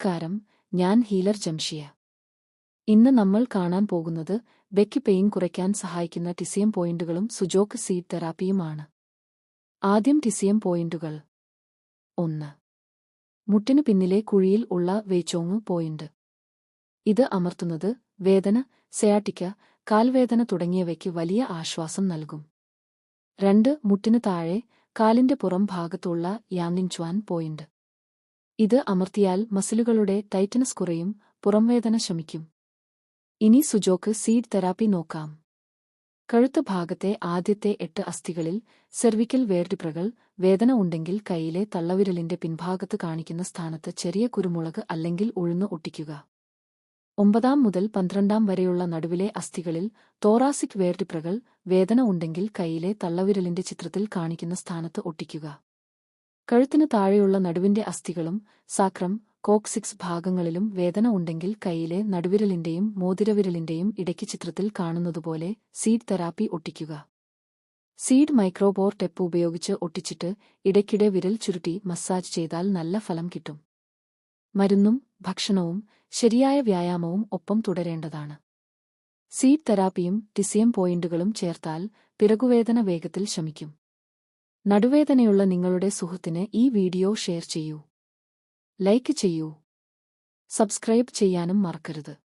നമസ്കാരം ഞാൻ ഹീലർ ജംഷിയ. ഇന്ന് നമ്മൾ കാണാൻ പോകുന്നത് ബെക്ക് പെയിൻ കുറയ്ക്കാൻ സഹായിക്കുന്ന ടിസിയം പോയിന്റുകളും സുജോക്ക് സീഡ് തെറാപ്പിയുമാണ്. ആദ്യം ടിസിയം പോയിന്റുകൾ. ഒന്ന്. മുട്ടിനു പിന്നിലെ കുഴിയിൽ ഉള്ള വേച്ചോങ് പോയിന്റ്. ഇത് അമർത്തുന്നത് വേദന സെയാട്ടിക്ക കാൽവേദന തുടങ്ങിയവയ്ക്ക് വലിയ ആശ്വാസം നൽകും. രണ്ട്. മുട്ടിനു താഴെ കാലിന്റെ പുറം ഭാഗത്തുള്ള യാങ്ങിൻച്വാൻ പോയിന്റ്. ഇത് അമർത്തിയാൽ മസിലുകളുടെ ടൈറ്റനസ് കുറയും പുറംവേദന ശമിക്കും. ഇനി സുജോക്ക് സീഡ് തെറാപ്പി നോക്കാം. കഴുത്ത ഭാഗത്തെ ആദ്യത്തെ എട്ട് അസ്ഥികളിൽ സെർവിക്കൽ വേർഡിപ്രകൾ വേദന ഉണ്ടെങ്കിൽ കൈയിലെ തള്ളവിരലിന്റെ പിൻഭാഗത്ത് കാണിക്കുന്ന സ്ഥാനത്ത് ചെറിയ കുരുമുളക് അല്ലെങ്കിൽ ഉഴുന്ന് ഒട്ടിക്കുക. ഒമ്പതാം മുതൽ പന്ത്രണ്ടാം വരെയുള്ള നടുവിലെ അസ്ഥികളിൽ തോറാസിക് വേർഡിപ്രകൾ വേദന ഉണ്ടെങ്കിൽ കൈയിലെ തള്ളവിരലിന്റെ ചിത്രത്തിൽ കാണിക്കുന്ന സ്ഥാനത്ത് ഒട്ടിക്കുക. കഴുത്തിന് താഴെയുള്ള നടുവിന്റെ അസ്ഥികളും സാക്രം കോക്സിക്സ് ഭാഗങ്ങളിലും വേദന ഉണ്ടെങ്കിൽ കൈയിലെ നടുവിരലിന്റെയും മോതിരവിരലിന്റെയും ഇടയ്ക്ക് ചിത്രത്തിൽ കാണുന്നതുപോലെ സീഡ് തെറാപ്പി ഒട്ടിക്കുക. സീഡ് മൈക്രോബോർ ടെപ്പ് ഉപയോഗിച്ച് ഒട്ടിച്ചിട്ട് ഇടയ്ക്കിടെ വിരൽ ചുരുട്ടി മസാജ് ചെയ്താൽ നല്ല ഫലം കിട്ടും. മരുന്നും ഭക്ഷണവും ശരിയായ വ്യായാമവും ഒപ്പം തുടരേണ്ടതാണ്. സീഡ് തെറാപ്പിയും ടിസിയം പോയിന്റുകളും ചേർത്താൽ പിറകുവേദന വേഗത്തിൽ ശമിക്കും. നടുവേദനയുള്ള നിങ്ങളുടെ സുഹൃത്തിന് ഈ വീഡിയോ ഷെയർ ചെയ്യൂ. ലൈക്ക് ചെയ്യൂ. സബ്സ്ക്രൈബ് ചെയ്യാനും മറക്കരുത്.